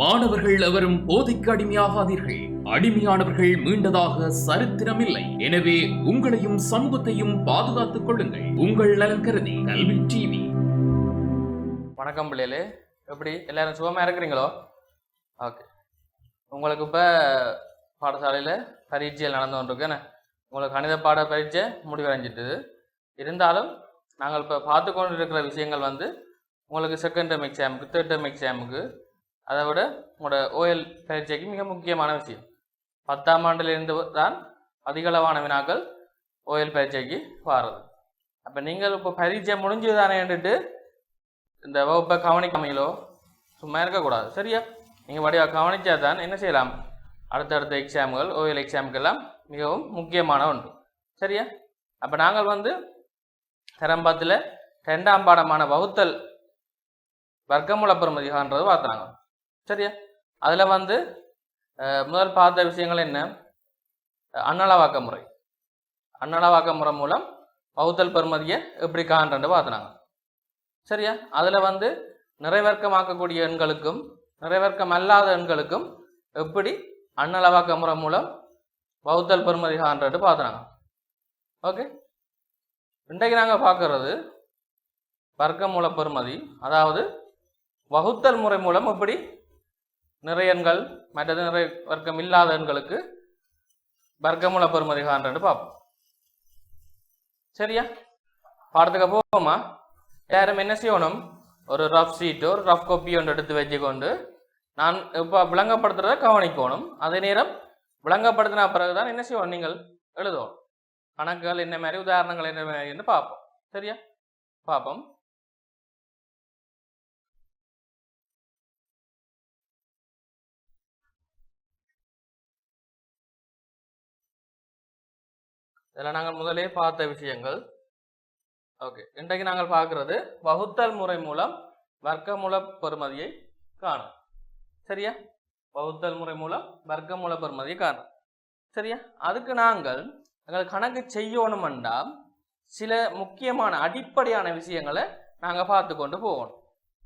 மாணவர்கள் எவரும் போதைக்கு அடிமையாகாதீர்கள். அடிமையானவர்கள் மீண்டதாக சரித்திரமில்லை. எனவே உங்களையும் சமூகத்தையும் பாதுகாத்துக் கொள்ளுங்கள். உங்கள் நலன் கருதி கல்வி டிவி. வணக்கம் பிள்ளைகளே. எப்படி எல்லாரும் சுகமா இருக்கிறீங்களோ? ஓகே. உங்களுக்கு இப்போ பாடசாலையில் பரீட்சையில் நடந்து கொண்டிருக்கேன்னு உங்களுக்கு கணித பாட பரீட்சை முடிவடைஞ்சிட்டுது. இருந்தாலும் நாங்கள் இப்போ பார்த்து கொண்டு இருக்கிற விஷயங்கள் வந்து உங்களுக்கு செகண்ட் டேர்ம் எக்ஸாமுக்கு தேர்ட் டேர்ம் எக்ஸாமுக்கு அதை விட உங்களோட ஓஎல் பரீட்சைக்கு மிக முக்கியமான விஷயம். பத்தாம் ஆண்டிலிருந்து தான் அதிகளவான வினாக்கள் ஓஎல் பரீட்சைக்கு வாரது. அப்போ நீங்கள் இப்போ பரீட்சை முடிஞ்சதானேன்ட்டு இந்த வகுப்பை கவனிக்காமையிலோ சும்மா இருக்கக்கூடாது. சரியா? நீங்கள் வடிவாக கவனிச்சா தான் என்ன செய்யலாம்? அடுத்தடுத்த எக்ஸாம்கள் ஓஎல் எக்ஸாமுக்கெல்லாம் மிகவும் முக்கியமான ஒன்று. சரியா? அப்போ நாங்கள் வந்து தரம்பாத்தில் ரெண்டாம் பாடமான வகுத்தல் வர்க்கமுள பெறுமதிகான்றது பார்த்துனாங்க சரியா? அதில் வந்து முதல் பார்த்த விஷயங்கள் என்ன? அன்னளவாக்க முறை. அன்னளவாக்க முறை மூலம் வகுத்தல் பெறுமதியை எப்படி காண்றன்னு பார்த்துனாங்க. சரியா? அதில் வந்து நிறைவர்க்கமாக்கக்கூடிய எண்களுக்கும் நிறைவர்க்கம் அல்லாத எண்களுக்கும் எப்படி அன்னளவாக்க முறை மூலம் வகுத்தல் பெறுமதி காண்றது பார்த்துனாங்க. ஓகே? இன்றைக்கு நாங்கள் பார்க்கறது வர்க்கமூல பெறுமதி அதாவது வகுத்தல் முறை மூலம் எப்படி நிறைய எண்கள் மற்றது நிறை வர்க்கம் இல்லாத எண்களுக்கு வர்க்கமூல பெறுமதி காண்றது பார்ப்போம். சரியா? பாடத்துக்கு போவோமா? எல்லாரும் என்ன செய்யணும்? ஒரு ரஃப் சீட்டு ஒரு ரஃப் காப்பி ஒன்று எடுத்து வச்சுக்கொண்டு நான் இப்போ விளங்கப்படுத்துறத கவனிக்கணும். அதே நேரம் விளங்கப்படுத்தின பிறகுதான் என்ன செய்வோம் நீங்கள் எழுதுவோம் கணக்குகள் என்ன மாதிரி உதாரணங்கள் என்ன மாதிரின்னு பார்ப்போம். சரியா? பார்ப்போம். இதில் நாங்கள் முதலே பார்த்த விஷயங்கள். ஓகே இன்றைக்கு நாங்கள் பார்க்கறது வகுத்தல் முறை மூலம் வர்க்கமூல பெறுமதியை காணும். சரியா? வகுத்தல் முறை மூலம் வர்க்கமூல பெறுமதியை காணும். சரியா? அதுக்கு நாங்கள் எங்கள் கணக்கு செய்யணுமெண்டா சில முக்கியமான அடிப்படையான விஷயங்களை நாங்கள் பார்த்து கொண்டு போகணும்.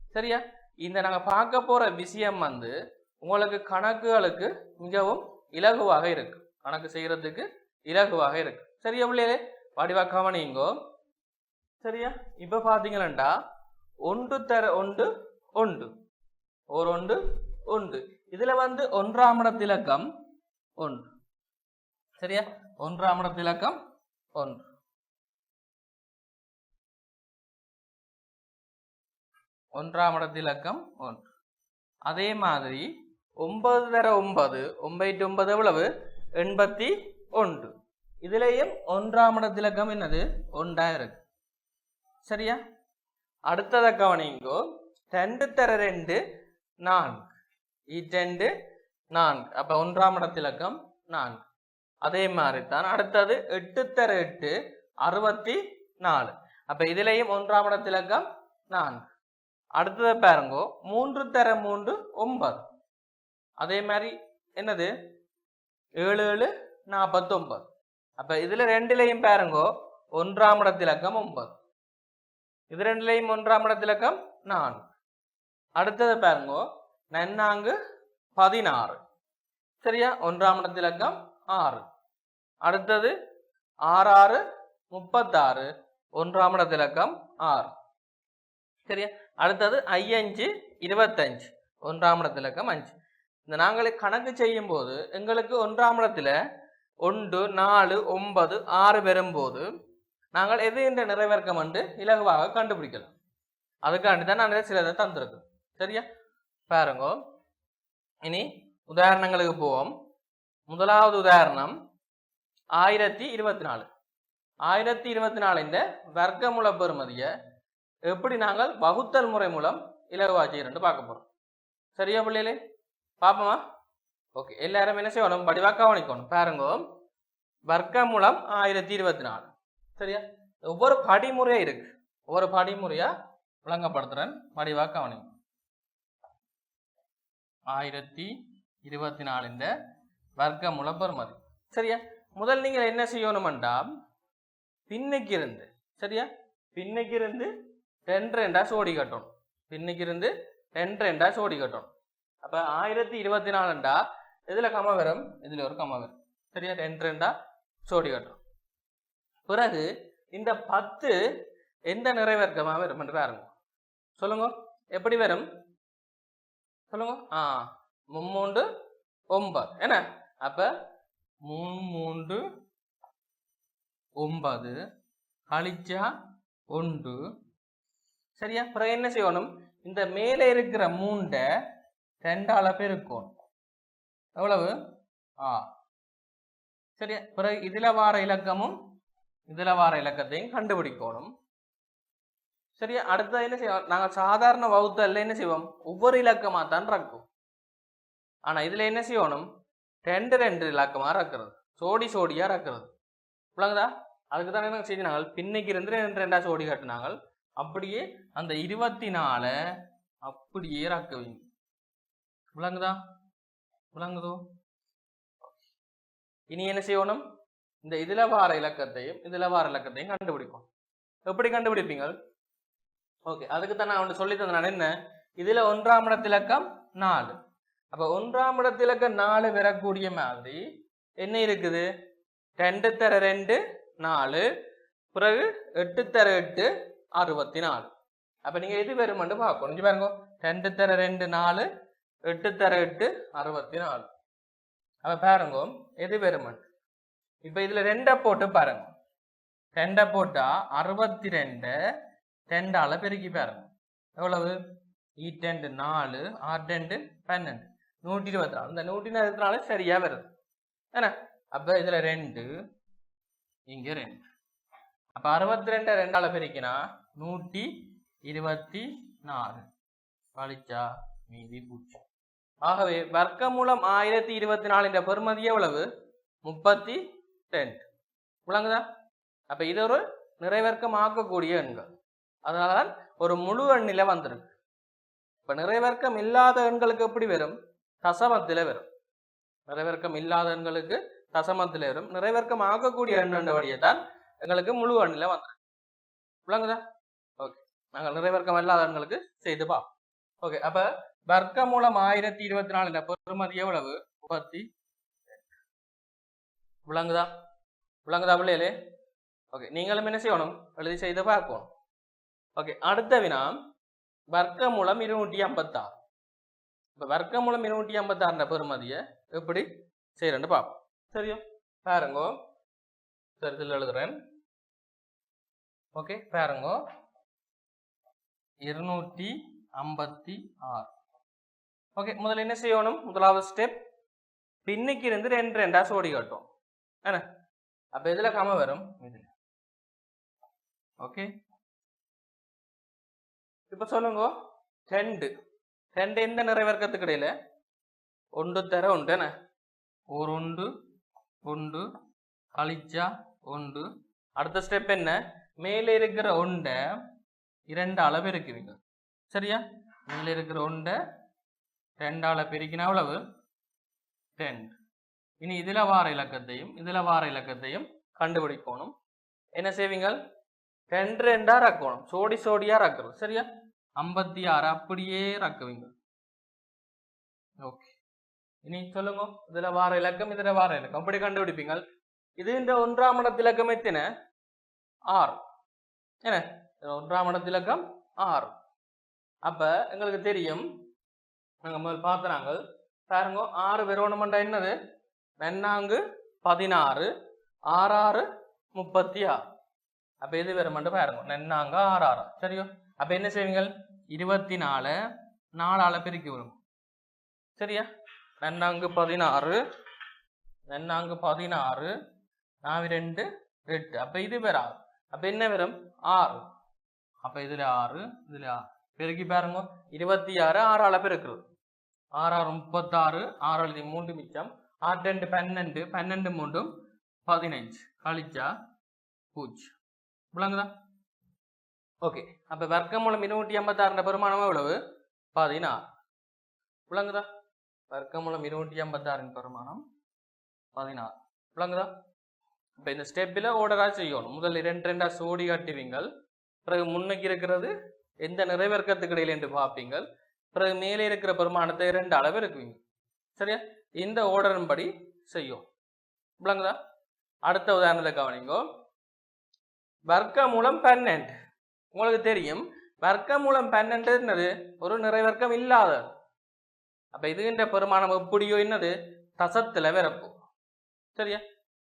சரியா? இந்த நாங்கள் பார்க்க போகிற விஷயம் வந்து உங்களுக்கு கணக்குகளுக்கு மிகவும் இலகுவாக இருக்கு. கணக்கு செய்கிறதுக்கு இலகுவாக இருக்கு. சரியா பிள்ளைகளே வடிவா நீங்கோ. சரியா? இப்ப பாத்தீங்கன்னா ஒன்று தர ஒன்று ஒன்று. ஒரு ஒன்று ஒன்று. இதுல வந்து ஒன்றாம் இடத்திலக்கம் ஒன்று. சரியா? ஒன்றாம் இடத்திலக்கம் ஒன்று. ஒன்றாம் இடத்திலக்கம் ஒன்று. அதே மாதிரி ஒன்பது தர ஒன்பது ஒன்பது ஒன்பது எவ்வளவு? எண்பத்தி ஒன்று. இதுலேயும் ஒன்றாம் இடத்திலக்கம் என்னது? ஒன்றாக இருக்கு. சரியா? அடுத்ததை கவனிங்கோ. ரெண்டு தர ரெண்டு நான்கு. இரெண்டு நான்கு. அப்போ ஒன்றாம் இடத்திலக்கம் நான்கு. அதே மாதிரி தான் அடுத்தது எட்டு தர எட்டு அறுபத்தி நாலு அப்போ இதுலேயும் ஒன்றாம் இடத்திலக்கம் நான்கு. அடுத்ததை பாருங்கோ. மூன்று தர மூன்று ஒன்பது. அதே மாதிரி என்னது? ஏழு ஏழு நாற்பத்தொன்பது. அப்போ இதில் ரெண்டுலேயும் பாருங்கோ. ஒன்றாம் இடத்திலக்கம் ஒன்பது. இது ரெண்டுலேயும் ஒன்றாம் இடத்திலக்கம் நான்கு. அடுத்தது பாருங்கோ. நன்னாங்கு பதினாறு. சரியா? ஒன்றாம் இடத்திலக்கம் ஆறு. அடுத்தது ஆறாறு முப்பத்தாறு. ஒன்றாம் இடத்திலக்கம் ஆறு. சரியா? அடுத்தது ஐயஞ்சு இருபத்தஞ்சு. ஒன்றாம் இடத்திலக்கம் அஞ்சு. இந்த நாங்களே கணக்கு செய்யும் போது எங்களுக்கு ஒன்றாம் இடத்துல ஒன்று நாலு ஒன்பது ஆறு வரும்போது நாங்கள் எது என்ற நிறைவேற்கம் என்று இலகுவாக கண்டுபிடிக்கலாம். அதுக்காண்டி தான் நான் சிலதை தந்திருக்கேன். சரியா? பாருங்க. இனி உதாரணங்களுக்கு போவோம். முதலாவது உதாரணம் ஆயிரத்தி இருபத்தி நாலு. ஆயிரத்தி இருபத்தி நாலு இந்த வர்க்கமுல பெறுமதியை எப்படி நாங்கள் வகுத்தல் முறை மூலம் இலகுவா செய்யறோம்னு பார்க்க போகிறோம் சரியா பிள்ளைகளே? பார்ப்போமா? ஓகே எல்லாரும் என்ன செய்யணும் படிவாக கவனிக்கணும் பாருங்க வர்க்கமூலம் ஆயிரத்தி இருபத்தி நாலு சரியா ஒவ்வொரு படிமுறையா இருக்கு ஒவ்வொரு படிமுறையா விளங்கப்படுத்துறேன் வடிவாக கவனிக்கும் ஆயிரத்தி இருபத்தி நாலு இந்த வர்க்கமூல பெறுமதி சரியா முதல் நீங்கள் என்ன செய்யணுமெண்டா பின்னுக்கு இருந்து சரியா பின்னுக்கு இருந்து ரெண்டு ரெண்டா சோடி கட்டணும் பின்னுக்கு இருந்து ரெண்டு ரெண்டா சோடி கட்டணும் அப்போ ஆயிரத்தி இருபத்தி நாலுண்டா இதில் கமா வரும்? இதில் ஒரு கமா வரும். சரியா? ரெண்டு ரெண்டா சோடி கட்டும் பிறகு இந்த பத்து எந்த நிறைவேற்கமா வரும் என்று பாருங்க சொல்லுங்க. எப்படி வரும்? சொல்லுங்க. ஆ மும்மூண்டு ஒன்பது. என்ன? அப்ப மும்மூண்டு ஒன்பது கழிச்சா ஒன்று. சரியா? பிறகு என்ன செய்யணும்? இந்த மேலே இருக்கிற மூண்டை ரெண்டால பெருக்கணும் எவ்வளவு? ஆ. சரியா பிறகு இதில் வார இலக்கமும் இதில் வார இலக்கத்தையும் கண்டுபிடிக்கணும். சரியா அடுத்தது என்ன செய்வோம்? நாங்கள் சாதாரண வகுத்தல்ல என்ன செய்வோம்? ஒவ்வொரு இலக்கமாக தான் இருக்கும் ஆனா இதுல என்ன செய்யணும்? ரெண்டு ரெண்டு இலக்கமாக இருக்கிறது சோடி சோடியா இருக்கிறது விளங்குதா அதுக்கு தான் என்ன செஞ்சினாங்க பின்னைக்கு இருந்து ரெண்டு ரெண்டாக சோடி கட்டினாங்கள். அப்படியே அந்த இருபத்தி நாலு அப்படியே இறக்குவீங்க விளங்குதா விளங்குதோ? இனி என்ன செய்யணும்? இந்த இதுல வார இலக்கத்தையும் இதுல வார இலக்கத்தையும் கண்டுபிடிக்கும் எப்படி கண்டுபிடிப்பீங்க ஓகே அதுக்கு தான் நான் ஒன்று சொல்லி தந்தேன் என்ன? இதுல ஒன்றாம் இடத்திலக்கம் நாலு. அப்ப ஒன்றாம் இடத்திலக்கம் நாலு வரக்கூடிய மாதிரி என்ன இருக்குது? ரெண்டு தர ரெண்டு நாலு. பிறகு எட்டு தர எட்டு அறுபத்தி நாலு அப்ப நீங்க எது வருமென்று பார்க்கணும். பாருங்க. ரெண்டு தர ரெண்டு நாலு. எட்டு தர எட்டு அறுபத்தி நாலு அப்போ பாருங்க எது பெருமன்? இப்போ இதில் ரெண்டை போட்டு பாருங்க. ரெண்டை போட்டால் அறுபத்தி ரெண்டு ரெண்டால பெருக்கி பாருங்க. எவ்வளவு? E ஈட்டெண்டு நாலு ஆறு பன்னெண்டு நூற்றி இருபத்தி நாலு இந்த நூற்றி இருபத்தி நாலு சரியாக வருது. என்ன? அப்போ இதில் ரெண்டு இங்கே ரெண்டு. அப்போ அறுபத்தி ரெண்டு ரெண்டால் பெருக்கினா நூற்றி இருபத்தி நாலு கழிச்சா மீதி பூஜ்ஜியம் ஆகவே வர்க்கமூலம் ஆயிரத்தி இருபத்தி நாலு என்ற பெறுமதி எவ்வளவு? முப்பத்தி ரெண்டு. விளங்குதா? அப்ப இது ஒரு நிறைவர்க்கம் ஆக்கக்கூடிய எண்கள். அதனாலதான் ஒரு முழு எண்ணில வந்திருக்கு. இப்ப நிறைவர்க்கம் இல்லாத எண்களுக்கு எப்படி வரும்? தசமத்தில வரும். நிறைவர்க்கம் இல்லாத எண்களுக்கு தசமத்தில வரும். நிறைவர்க்கம் ஆக்கக்கூடிய எண்ண வழியை தான் எங்களுக்கு முழு எண்ணில வந்திருக்கு. விளங்குதா? ஓகே. நாங்கள் நிறைவர்க்கம் இல்லாத எண்களுக்கு செய்து பா ஓகே. அப்போ வர்க்க மூலம் ஆயிரத்தி இருபத்தி நாலு. இந்த பெறுமதி எவ்வளவு? முப்பத்தி. விளங்குதா? விளங்குதா பிள்ளைகளே? ஓகே நீங்களும் என்ன செய்யணும்? எழுதி செய்து பார்க்கணும். ஓகே அடுத்த வினா வர்க்க மூலம் இருநூற்றி ஐம்பத்தாறு. இப்போ வர்க்க மூலம் இருநூற்றி ஐம்பத்தாறுன்ற பெருமதியை எப்படி செய்யறேன்னு பார்ப்போம். சரியா? பாருங்கோ. சரி இதில் எழுதுறேன். ஓகே பாருங்கோ. இருநூற்றி ஐம்பத்தி ஆறு ஓகே முதல்ல என்ன செய்யணும்? முதலாவது ஸ்டெப் பின்னுக்கு இருந்து ரெண்டு ரெண்டா சோடி காட்டும். என்ன? அப்ப இதுல கம வரும்? இதுல. ஓகே இப்ப சொல்லுங்க. ரெண்டு. ரெண்டு எந்த நிறைவேற்கத்துக்கு இடையில? ஒன்று தர உண்டு என்ன? ஒரு உண்டு உண்டு கழிச்சா உண்டு அடுத்த ஸ்டெப் என்ன? மேலே இருக்கிற ஒண்டை இரண்டு அளவு இருக்குவீங்க சரியா? மேலே இருக்கிற ஒண்டை ரெண்டால பெருக்கினா எவ்வளவு? டென் இனி இதில் வார இலக்கத்தையும் இதில் வார இலக்கத்தையும் கண்டுபிடிக்கணும். என்ன செய்வீங்கள்? ரெண்டு ரெண்டா ரக்கணும். சோடி சோடியா ரக்கிறது. சரியா? ஐம்பத்தி ஆறு அப்படியே ரக்குவீங்க. ஓகே. இனி சொல்லுங்க. இதுல வார இலக்கம் இதுல வார இலக்கம். அப்படி கண்டுபிடிப்பீங்க இது இந்த ஒன்றாம் இடத்து இலக்கம் எத்தின? ஆறு. என்ன? ஒன்றாம் இடத்து இலக்கம் ஆறு. அப்ப எங்களுக்கு தெரியும். நாங்கள் முதல் பார்த்த நாங்கள் பாருங்க ஆறு வெறுவனமண்டா என்னது? நன்னாங்கு பதினாறு ஆறாறு முப்பத்தி ஆறு அப்போ எது வெறுமண்டு பாருங்க நன்னாங்க ஆறு ஆறு சரியோ? அப்போ என்ன செய்வீங்கள்? இருபத்தி நாலு நாலால் பெருக்கி விடுங்க. சரியா? நன்னாங்கு பதினாறு நன்னாங்கு பதினாறு நாவி ரெண்டு எட்டு. அப்போ இது வராது அப்போ என்ன வரும் ஆறு. அப்போ இதில் ஆறு இதில் ஆறு. பெருக்கி பாருங்க இருபத்தி ஆறு ஆறால பெருக்குறது. ஆறு ஆறு முப்பத்தாறு ஆறு எழுதி மூன்று மிச்சம். ஆறு ரெண்டு பன்னெண்டு பன்னெண்டு மூன்றும் பதினஞ்சு. கழிச்சா பூஜ்ஜியம். விளங்குதா ஓகே. அப்ப வர்க்கம் மூலம் இருநூற்றி ஐம்பத்தாறு பெருமானம் எவ்வளவு? பதினாறு. விளங்குதா வர்க்கம் மூலம் இருநூற்றி ஐம்பத்தாறின் பெருமானம் பதினாறு. விளங்குதா இப்ப இந்த ஸ்டெப்பில் ஓர்டரா செய்யணும். முதல் இரண்டு ரெண்டா சோடி காட்டுவீங்கள். பிறகு முன்னுக்கு இருக்கிறது எந்த நிறைவேற்கத்துக்கு இடையில் என்று பார்ப்பீங்கள். பிறகு மேலே இருக்கிற பெருமானத்தை ரெண்டு அளவு இருக்குவீங்க சரியா? இந்த ஓர்டரின் படி செய்யும். விளங்குதா? அடுத்த உதாரணத்தை கவனிங்கோ. வர்க்க மூலம் பன்னெண்டு உங்களுக்கு தெரியும். வர்க்க மூலம் பன்னெண்டு என்னது? ஒரு நிறைவர்க்கம் இல்லாத. அப்ப இதுகின்ற பெருமானம் எப்படியோ என்னது? தசத்துல வரப்போ. சரியா?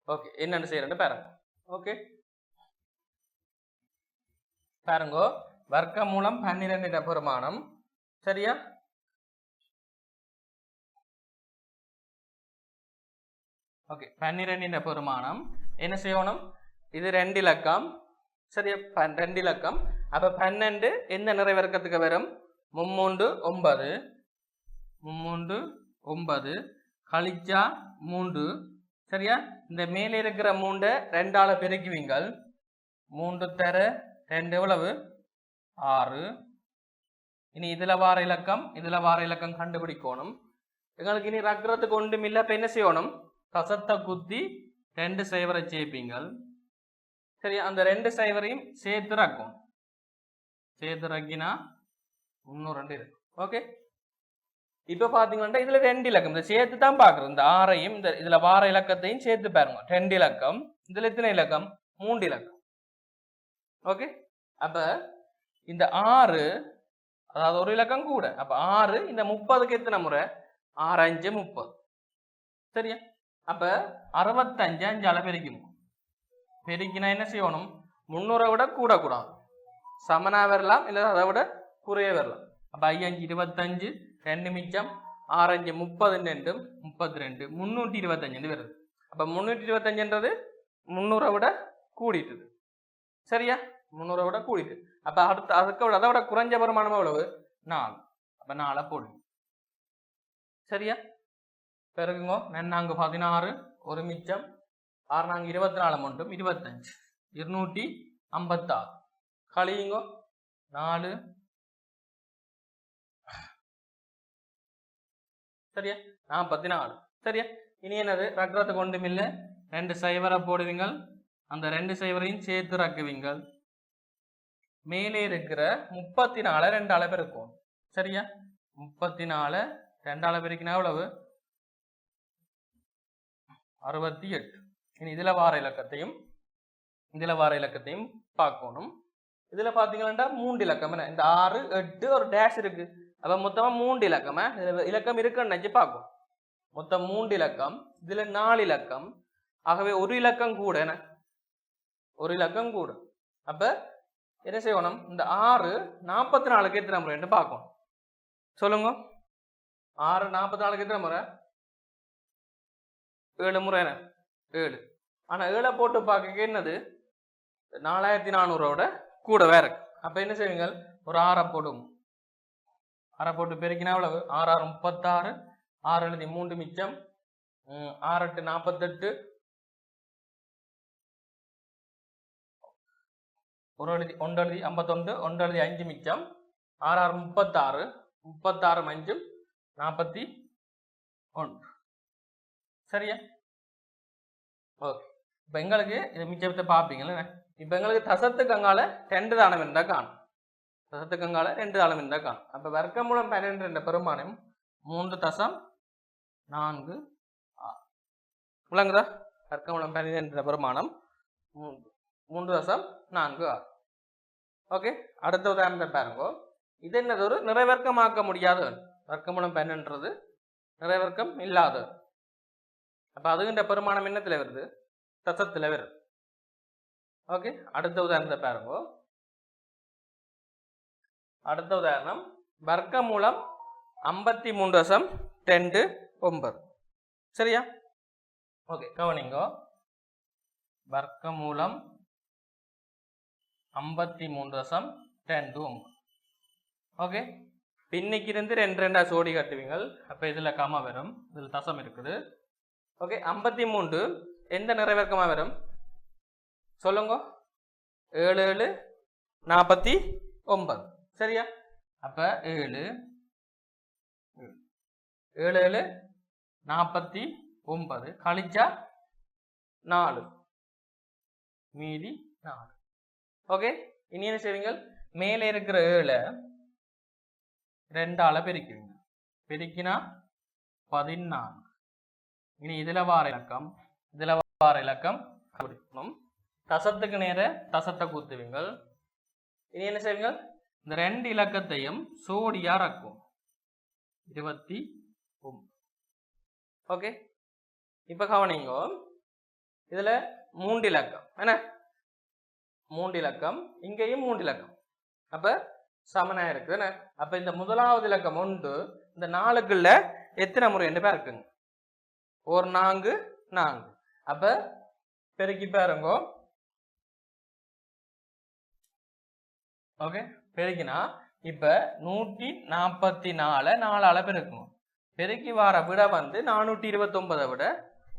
ஓகே. என்னென்னு செய்யறேன்னு பாருங்க. ஓகே? பாருங்கோ வர்க்க மூலம் பன்னிரெண்டு பெருமானம் சரியா? ஓகே பன்னிரெண்டின் பெருமானம். என்ன செய்யணும்? இது ரெண்டு இலக்கம் சரியா? ரெண்டு இலக்கம் அப்ப பன்னெண்டு எந்த நிறைவிறக்கத்துக்கு வரும்? மும்மூண்டு ஒன்பது. மும்மூண்டு ஒன்பது. கழிச்சா மூன்று. சரியா? இந்த மேலே இருக்கிற மூண்டை ரெண்டால பெருக்குவீங்கள். மூன்று தர ரெண்டு எவ்வளவு? ஆறு. இனி இதுல வார இலக்கம் இதுல வார இலக்கம் கண்டுபிடிக்கணும் எங்களுக்கு இனி ரக்கிறதுக்கு ஒன்றும் இல்லை இப்போ என்ன செய்யணும் கசத்தை குத்தி ரெண்டு சைவரை சேர்ப்பீங்கள் சரி அந்த ரெண்டு சைவரையும் சேர்த்து ரக்கும் சேர்த்து ரக்கினா இன்னும் ரெண்டு இருக்கும் ஓகே இப்போ பார்த்தீங்கன்னா இதுல ரெண்டு இலக்கம் இந்த சேர்த்து தான் பார்க்குறோம் இந்த ஆறையும் இந்த இதுல வார இலக்கத்தையும் சேர்த்து பாருங்க ரெண்டு இலக்கம் இதுல எத்தனை இலக்கம் மூன்று இலக்கம் ஓகே அப்ப இந்த ஆறு அதாவது ஒரு இலக்கம் கூட. அப்ப ஆறு இந்த முப்பதுக்கு எத்தனை முறை? ஆறு அஞ்சு முப்பது. சரியா? அப்ப அறுபத்தஞ்சு அஞ்சால பெருக்கணும் பெருக்கினா என்ன செய்யணும்? முன்னூறை விட கூட கூடாது சமனா வரலாம் இல்லை அதை விட குறைய வரலாம். அப்ப ஐயஞ்சு இருபத்தஞ்சு ரெண்டு மிச்சம் ஆறஞ்சு முப்பது ரெண்டு முப்பத்தி ரெண்டு முந்நூற்றி இருபத்தஞ்சு வருது. அப்ப முந்நூற்றி இருபத்தஞ்சுன்றது முந்நூறை விட கூடிட்டுது. சரியா? முந்நூறை விட கூடிட்டு அப்ப அடுத்த அதுக்கு அதை விட குறைஞ்ச வருமானம் எவ்வளவு? நாலு. அப்ப நாலை போடு சரியா? பிறகுங்கோ நன்னாங்க பதினாறு ஒரு மிச்சம். ஆறு நாங்க இருபத்தி நாலு மட்டும் இருபத்தஞ்சு. இருநூற்றி ஐம்பத்தாறு. கழியுங்கோ நாலு. சரியா? நாற்பத்தி நாலு சரியா? இனி என்னது? ரக்கிறதுக்கு கொண்டுமில்லை ரெண்டு சைவரை போடுவீங்கள். அந்த ரெண்டு சைவரையும் சேர்த்து ரக்குவீங்கள். மேலே இருக்கிற முப்பத்தி நாலு ரெண்டு அளவு இருக்கும். சரியா? முப்பத்தி நாலு ரெண்டு அளவு இருக்குன்னா எவ்வளவு? அறுபத்தி எட்டு. இனி இதுல வார இலக்கத்தையும் இதுல வார இலக்கத்தையும் பார்க்கணும். இதுல பாத்தீங்கன்னா மூன்று இலக்கம் என்ன? இந்த ஆறு எட்டு ஒரு டேஷ் இருக்கு. அப்ப மொத்தமா மூன்று இலக்கம் இலக்கம் இருக்குன்னு நினைச்சு பார்க்கும் மொத்தம் மூன்று இலக்கம் இதுல நாலு இலக்கம். ஆகவே ஒரு இலக்கம் கூட என்ன? ஒரு இலக்கம் கூட. அப்ப என்ன செய்யணும்? இந்த ஆறு நாற்பத்தி நாலுக்கு எத்தனை முறைன்னு பார்க்கணும். சொல்லுங்க. ஆறு நாற்பத்தி நாலுக்கு எத்தனை முறை. ஏழு முறை என்ன? ஏழு. ஆனால் ஏழை போட்டு பார்க்க என்னது? நாலாயிரத்தி நானூறோட கூட வேற அப்போ என்ன செய்வீங்க ஒரு ஆறை போடும். ஆறை போட்டு பெருக்கினா எவ்வளவு? ஆறு ஆறு முப்பத்தாறு. ஆறு எழுதி மூன்று மிச்சம். ஆறு எட்டு நாற்பத்தெட்டு. ஒரு எழுதி ஒன்று எழுதி ஐம்பத்தொன்று ஒன்று அஞ்சு மிச்சம் ஆறு ஆறு முப்பத்தாறு முப்பத்தாறு அஞ்சும் நாற்பத்தி ஒன்று. சரியா? ஓகே. இப்போ எங்களுக்கு இது மிச்சத்தை பார்ப்பீங்களே இப்போ எங்களுக்கு தசத்துக்கு அங்கால ரெண்டு தானம் இருந்தால் காணும். தசத்துக்கு அங்கால ரெண்டு தானம் இருந்தால் காணும். அப்போ வர்க்க மூலம் பன்னெண்டு என்ற பெருமானம் மூன்று தசம் நான்கு ஆறு விளங்குதா? வர்க்க மூலம் பன்னெண்டு என்ற பெருமானம் மூன்று மூன்று தசம் நான்கு ஆறு ஓகே அடுத்த உதாரணத்தை பாருங்க. இது என்னது? ஒரு நிறைவர்க்கமாக்க முடியாத. வர்க்கமூலம் பெண்ன்றது நிறைவர்க்கம் இல்லாத. அப்போ அதுகின்ற பெருமானம் என்னத்தில் வருது தசத்தில் வருது ஓகே அடுத்த உதாரணத்தை பாருங்க. அடுத்த உதாரணம். வர்க்க மூலம் ஐம்பத்தி மூன்று தசம் ரெண்டு ஒன்பது. சரியா? ஓகே கவனிங்கோ. வர்க்க மூலம் ஐம்பத்தி மூணு தசம் டென் ஒன்பது ஓகே பின்னைக்கு இருந்து ரெண்டு ரெண்டா சோடி கட்டுவீங்கள். அப்போ இதில் கம வரும். இதில் தசம் இருக்குது. ஓகே ஐம்பத்தி மூன்று எந்த நிறைவேற்கமா வரும்? சொல்லுங்க. ஏழு ஏழு நாற்பத்தி ஒன்பது. சரியா? அப்போ ஏழு ஏழு ஏழு நாற்பத்தி ஒன்பது. கழிச்சா நாலு. மீதி நாலு. ஓகே இனி என்ன செய்வீங்கள்? மேலே இருக்கிற ஏழை ரெண்டால பெருக்குவீங்க. பெருக்கினா பதினான்கு இனி இதில் வார இலக்கம் இதில் வார இலக்கம் கண்டுபிடிக்கணும் தசத்துக்கு நேர தசத்தை கூத்துவீங்கள். இனி என்ன செய்வீங்க இந்த ரெண்டு இலக்கத்தையும் சோடியா ரக்கும் இருபத்தி ஓகே இப்போ கவனிங்கோ. இதில் மூன்று இலக்கம். என்ன? மூன்று இலக்கம் இங்கேயும் மூன்று இலக்கம் அப்ப சமனா இருக்குது அப்ப இந்த முதலாவது இலக்கம் ஒன்று இந்த நாலுக்குள்ள எத்தனை முறை? ரெண்டு பேர் இருக்குங்க. ஒரு நான்கு நான்கு. அப்ப பெருக்கி பாருங்கோ. ஓகே? பெருக்கினா இப்ப நூற்றி நாற்பத்தி நாலு நாலு அளவு இருக்கும் பெருக்கி வார விட வந்து நானூற்றி இருபத்தொன்பதை விட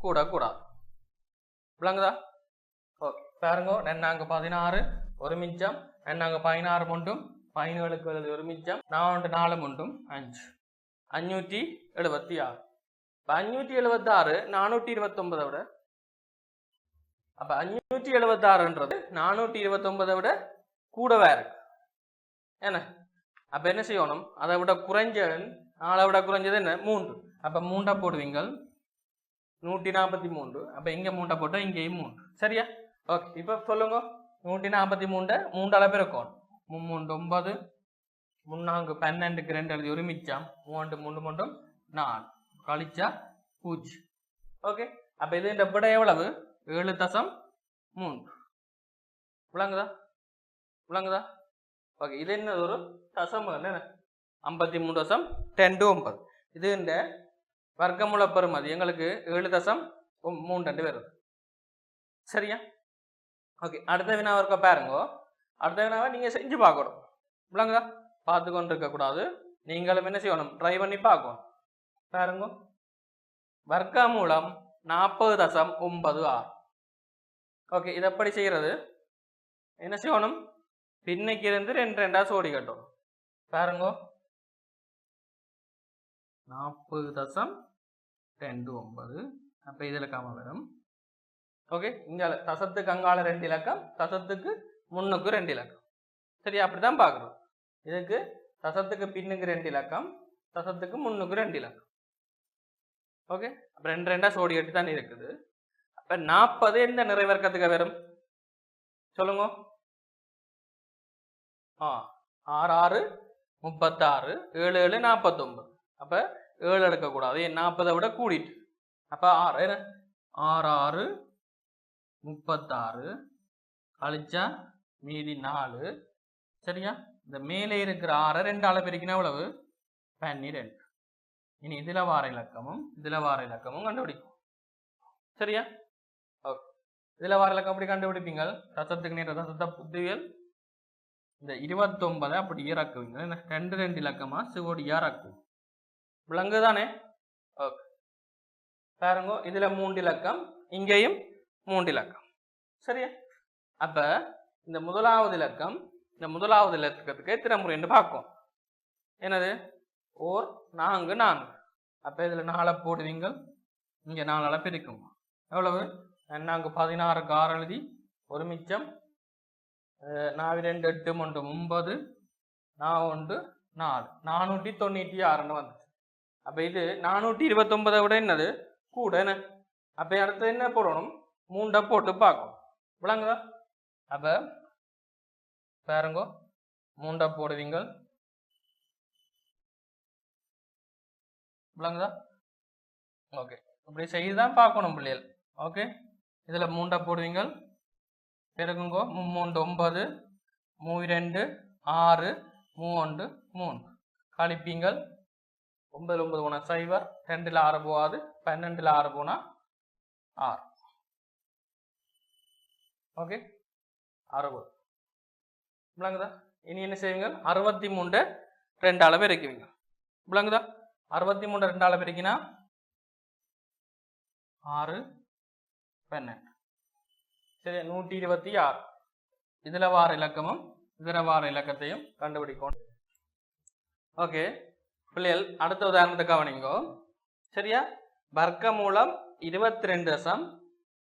கூட கூடாது. விளங்குதா? பாருங்க நென்னாங்க பதினாறு ஒரு மிச்சம். நென்னாங்க பதினாறு முண்டும் பதினேழுக்கு வருது ஒரு மிச்சம். நானூற்று நாலு முண்டும் அஞ்சு. அஞ்சூற்றி எழுபத்தி ஆறு இப்போ அஞ்சூற்றி எழுபத்தி ஆறு நானூற்றி இருபத்தொன்பதை விட. அப்ப அஞ்சூற்றி எழுபத்தி ஆறுன்றது நானூற்றி இருபத்தொன்பதை விட கூடவே இருக்கு? என்ன? அப்ப என்ன செய்யணும்? அதை விட குறைஞ்ச நாளை விட குறைஞ்சது என்ன? மூன்று. அப்ப மூண்டா போடுவீங்க நூற்றி நாற்பத்தி மூன்று. அப்ப இங்க மூண்டை போட்டா இங்கேயும் மூன்று. சரியா? ஓகே இப்போ சொல்லுங்க. நூற்றி நாற்பத்தி மூன்று மூண்டை மூண்டால இருக்கும். மும்மூண்டு ஒன்பது முன்னாங்கு பன்னெண்டுக்கு ரெண்டு எழுதி ஒருமிச்சம் மூன்று மூன்று மூன்றும் நாலு. கழிச்சா பூஜ்ஜி ஓகே அப்போ இது இந்த விட எவ்வளவு? ஏழு தசம் மூன்று. விளங்குதா? விளங்குதா? ஓகே இது என்ன ஒரு தசம் என்ன? ஐம்பத்தி மூணு தசம் டென் டு ஒன்பது. இது இந்த வர்க்கமுள பெறுமதி. எங்களுக்கு ஏழு தசம் மூன்று ரெண்டு வருது சரியா? ஓகே அடுத்த வினாவை இருக்க பாருங்க. அடுத்த வினாவை நீங்கள் செஞ்சு பார்க்கணும். விளங்குதா? பார்த்து கொண்டு இருக்கக்கூடாது நீங்களும் என்ன செய்யணும்? ட்ரை பண்ணி பார்க்கணும். பாருங்க. வர்க்க மூலம் நாற்பது தசம் ஒன்பது ஆறு ஓகே இது எப்படி செய்கிறது என்ன செய்யணும்? பின்னைக்கு இருந்து ரெண்டு ரெண்டா சோடி கட்டும் பாருங்க. நாற்பது தசம் ரெண்டு ஒன்பது. அப்போ இதில் காம வரும். ஓகே இங்கே தசத்துக்கு அங்கால ரெண்டு இலக்கம் தசத்துக்கு முன்னுக்கு ரெண்டு இலக்கம். சரி அப்படிதான் பார்க்குறோம் இதுக்கு தசத்துக்கு பின்னுக்கு ரெண்டு இலக்கம் தசத்துக்கு முன்னுக்கு ரெண்டு இலக்கம். ஓகே அப்போ ரெண்டு ரெண்டாக சோடி எட்டு தான் இருக்குது. அப்போ நாற்பது எந்த நிறைவர்க்கத்துக்கு வரும்? சொல்லுங்க. ஆ ஆறு ஆறு முப்பத்தாறு ஏழு ஏழு நாற்பத்தொம்பது அப்போ ஏழு எடுக்கக்கூடாது. நாற்பதை விட கூடிட்டு. அப்போ ஆறு என்ன? ஆறு ஆறு முப்பத்தாறு. கழிச்சா மீதி நாலு. சரியா? இந்த மேலே இருக்கிற ஆறை ரெண்டு அளவு எவ்வளவு? பன்னிரெண்டு. இனி இதில் வார இலக்கமும் இதில் வார இலக்கமும் கண்டுபிடிக்கும் சரியா? ஓகே இதில் வார இலக்கம் அப்படி கண்டுபிடிப்பீங்க ரசத்துக்கு நேர ரசத்தை புத்தியல். இந்த இருபத்தொன்பதை அப்படி இறக்குவீங்க. ரெண்டு ரெண்டு இலக்கமா? சிவோடியா இறக்கும் விலங்கு தானே ஓகே பாருங்க இதுல மூன்று இலக்கம் இங்கேயும் மூன்று இலக்கம். சரியா? அப்ப இந்த முதலாவது இலக்கம் இந்த முதலாவது இலக்கத்துக்கு எத்தனை முறைன்னு பார்க்கும் என்னது? ஓர் நான்கு நான்கு. அப்ப இதுல நாலை போடுவீங்க. இங்க நாலால பிரிக்கும் எவ்வளவு? நான்கு பதினாறுக்கு ஆறு எழுதி ஒரு மிச்சம் நாவி ரெண்டு எட்டு ஒன்று ஒன்பது நான் ஒன்று நாலு. நானூற்றி தொண்ணூற்றி ஆறுன்னு வந்துச்சு அப்போ இது நானூற்றி இருபத்தொன்பதை விட என்னது? கூட என்ன? அப்போ அடுத்து என்ன போடணும்? மூண்டை போட்டு பார்க்கும். விளங்குதா? அப்போ பாருங்க மூண்டை போடுவீங்க. விளங்குதா? ஓகே. இப்படி செய்து தான் பார்க்கணும் பிள்ளைகள். ஓகே? இதில் மூண்டை போடுவீங்க. பெருகுங்கோ மூன்று ஒன்பது மூ ரெண்டு ஆறு மூன்று மூணு. கழிப்பீங்கள் ஒன்பது ஒன்பது போனால் சைபர் ரெண்டில் ஆறு போகாது பன்னெண்டில் ஆறு போனால் ஆறு. ஓகே அறுபது. விளங்குதா? இனி என்ன செய்வீங்க? அறுபத்தி மூன்று ரெண்டு அளவு இறக்குவீங்க விளங்குதா? அறுபத்தி மூன்று ரெண்டு அளவு இறக்கினா ஆறு பன்னெண்டு. சரி நூற்றி இருபத்தி ஆறு. இதில் வார இலக்கமும் இதர வார இலக்கத்தையும் கண்டுபிடிக்கணும். ஓகே பிள்ளைகள் அடுத்த உதாரணத்தை கவனிங்கோ. சரியா? வர்க்க மூலம் இருபத்தி ரெண்டு தசம்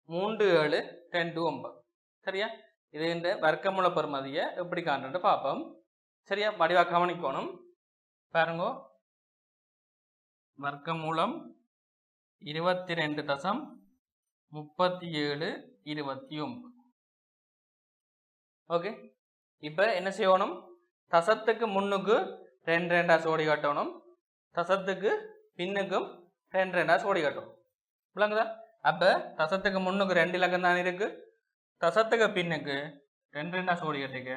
மூன்று ஏழு ரெண்டு ஒன்பது. சரியா? இது இந்த வர்க்கமூல பெருமதியை எப்படி காண்றது பார்ப்போம். சரியா? வடிவா கவனிக்கணும். பாருங்க. வர்க்கமூலம் இருபத்தி ரெண்டு தசம் முப்பத்தி ஏழு இருபத்தி ஒன்பது ஓகே? இப்போ என்ன செய்யணும்? தசத்துக்கு முன்னுக்கு ரெண்டு ரெண்டா சோடி கட்டணும். தசத்துக்கு பின்னுக்கும் ரெண்டு ரெண்டா சோடி கட்டணும். விளங்குதா? அப்போ தசத்துக்கு முன்னுக்கு ரெண்டு இலக்கம் தான் இருக்குது தசத்துக்கு பின்னுக்கு ரெண்டு ரெண்டா சோடி கட்டிக்க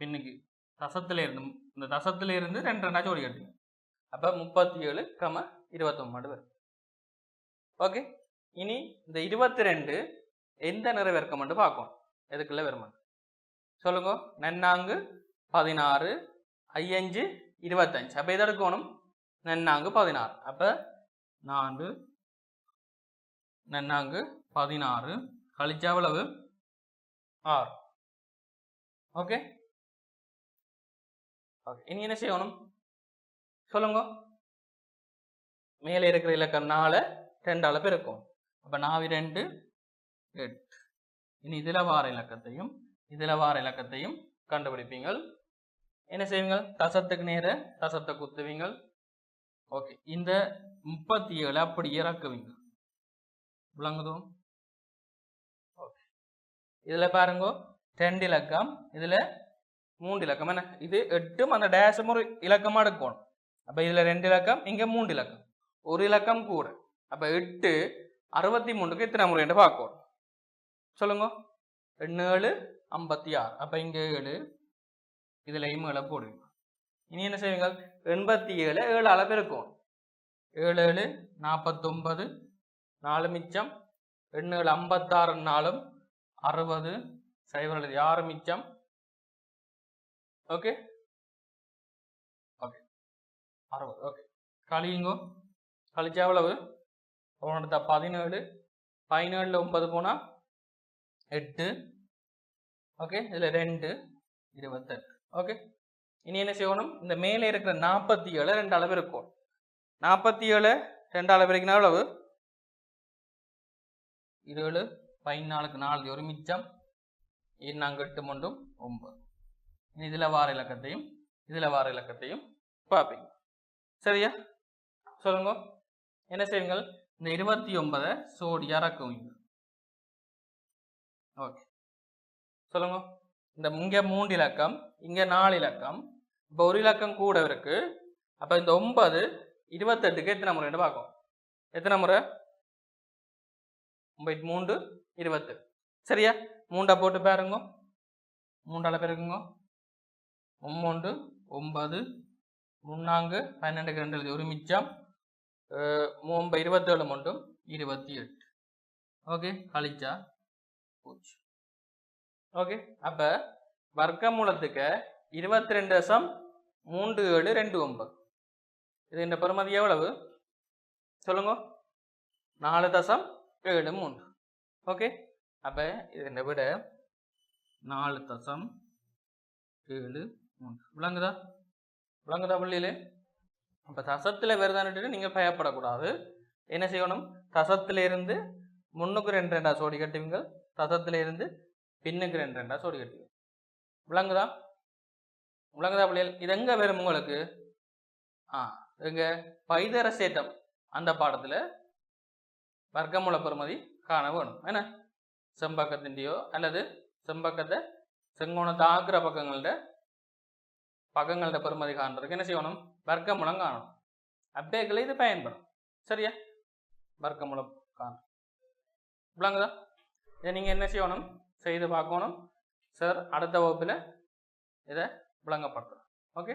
பின்னுக்கு. தசத்துல இருந்து இந்த தசத்துல இருந்து ரெண்டு ரெண்டா சோடி கட்டுங்க அப்போ முப்பத்தி ஏழு கம இருபத்தொம்பது வரும். ஓகே இனி இந்த இருபத்தி ரெண்டு எந்த நிறைவேற்கமென்று பார்க்கணும். எதுக்குள்ள வெறுமன் சொல்லுங்க. நன்னாங்கு பதினாறு ஐயஞ்சு இருபத்தஞ்சு. அப்போ எது எடுக்கணும்? நன்னாங்கு பதினாறு. அப்போ நான்கு நன்னாங்கு பதினாறு கழிச்சா எவ்வளவு ஆறு ஓகே ஓகே இனி என்ன செய்யணும்? சொல்லுங்க. மேலே இருக்கிற இலக்கம் நாலு அளவு இருக்கும் அப்போ நாவி ரெண்டு எட்டு. இனி இதில் வார இலக்கத்தையும் இதில் வார இலக்கத்தையும் கண்டுபிடிப்பீங்கள். என்ன செய்வீங்க தசத்துக்கு நேர தசத்தை குத்துவீங்க ஓகே இந்த முப்பத்தி ஏழு அப்படி இறக்குவீங்க. விளங்குதோ? ஓகே இதில் பாருங்க ரெண்டு இலக்கம் இதில் மூன்று இலக்கம் என்ன? இது எட்டும் அந்த டேஷும் ஒரு இலக்கமாக எடுக்கணும். அப்போ இதில் ரெண்டு இலக்கம் இங்கே மூன்று இலக்கம் ஒரு இலக்கம் கூட அப்போ எட்டு அறுபத்தி மூணுக்கு இத்தனை முறைன்னு பார்க்கணும். சொல்லுங்க. எண்ணு ஏழு ஐம்பத்தி ஆறு அப்போ இங்கே ஏழு இதில் ஏழை போடுவீங்க. இனி என்ன செய்வீங்க? எண்பத்தி ஏழு ஏழு அளவு இருக்கும் ஏழு ஏழு நாற்பத்தொம்பது நாலு மிச்சம். எண்ணு ஏழு ஐம்பத்தாறு நாலும் அறுபது. சைபர் ஆறு மிச்சம். ஓகே? ஓகே. அறுபது. ஓகே. கழியுங்கோ. கழிச்சா எவ்வளவு? போனடுத்தா பதினேழு. பதினேழில் ஒன்பது போனால் எட்டு. ஓகே? இதில் ரெண்டு. இருபத்தெட்டு. ஓகே? இனி என்ன செய்யணும்? இந்த மேலே இருக்கிற நாற்பத்தி ஏழு ரெண்டு அளவு இருக்கும். நாற்பத்தி ஏழு ரெண்டு அளவு இருக்குன்னா எவ்வளவு? இருபது. பதினாலுக்கு நாலு ஒரு மிச்சம். நாங்கள் ஒன்றும் மூன்றும் ஒன்பது இதில் வார இலக்கத்தையும் இதில் வார இலக்கத்தையும் பார்ப்பீங்க. சரியா? சொல்லுங்க. என்ன செய்வீங்க இந்த இருபத்தி ஒன்பதை சோடி இறக்குவீங்க ஓகே. சொல்லுங்க. இந்த இங்கே மூன்று இலக்கம் இங்கே நாலு இலக்கம். இப்போ ஒரு இலக்கம் கூட இருக்கு. அப்போ இந்த ஒன்பது இருபத்தெட்டுக்கு எத்தனை முறைன்னு பார்க்கும் எத்தனை முறை? ஒன்பது மூன்று இருபத்து. சரியா? மூண்டா போட்டு பாருங்க. மூண்டால பேருக்குங்க. ஒம்பொண்டு ஒன்பது முன்னாங்கு பன்னெண்டுக்கு ரெண்டு எழுதி. ஒரு மிச்சம் மூம்ப இருபத்தேழு மட்டும் இருபத்தி எட்டு ஓகே? கழிச்சா போச்சு. ஓகே? அப்போ வர்க்கமூலத்துக்கு இருபத்தி ரெண்டு தசம் மூன்று ஏழு ரெண்டு ஒன்பது இது இந்த பெருமதி எவ்வளவு? சொல்லுங்க. நாலு தசம் ஏழு மூன்று. ஓகே அப்போ இதை விட நாலு தசம் ஏழு மூன்று. விளங்குதா? விளங்குதா பள்ளியிலே? அப்போ தசத்தில் வருதான்ட்டு நீங்கள் பயப்படக்கூடாது. என்ன செய்யணும்? தசத்திலிருந்து முன்னுக்கு ரெண்டு ரெண்டா சோடி கட்டுவீங்க. தசத்திலிருந்து பின்னுக்கு ரெண்டு ரெண்டா சோடி கட்டுவீங்க. விளங்குதா? விளங்குதா பிள்ளைகள் இது எங்கே வரும் உங்களுக்கு? ஆ எங்க? பைதர சேட்டம் அந்த பாடத்தில் வர்க்கமூல பெருமதி காண வேணும் என்ன? செம்பக்கத்தின்டையோ அல்லது செம்பக்கத்தை செங்கோணத்தாக்குற பக்கங்கள்ட பக்கங்கள்ட பெருமதி காண்றதுக்கு என்ன செய்யணும்? வர்க்கமூலம் காணும் அப்பேக்களை இது பயன்படும். சரியா? வர்க்கமூலம் காணும் விளங்குதா? இதை நீங்கள் என்ன செய்யணும்? செய்து பார்க்கணும். சார் அடுத்த வகுப்பில் இதை விளங்கப்படுத்துகிறோம் ஓகே?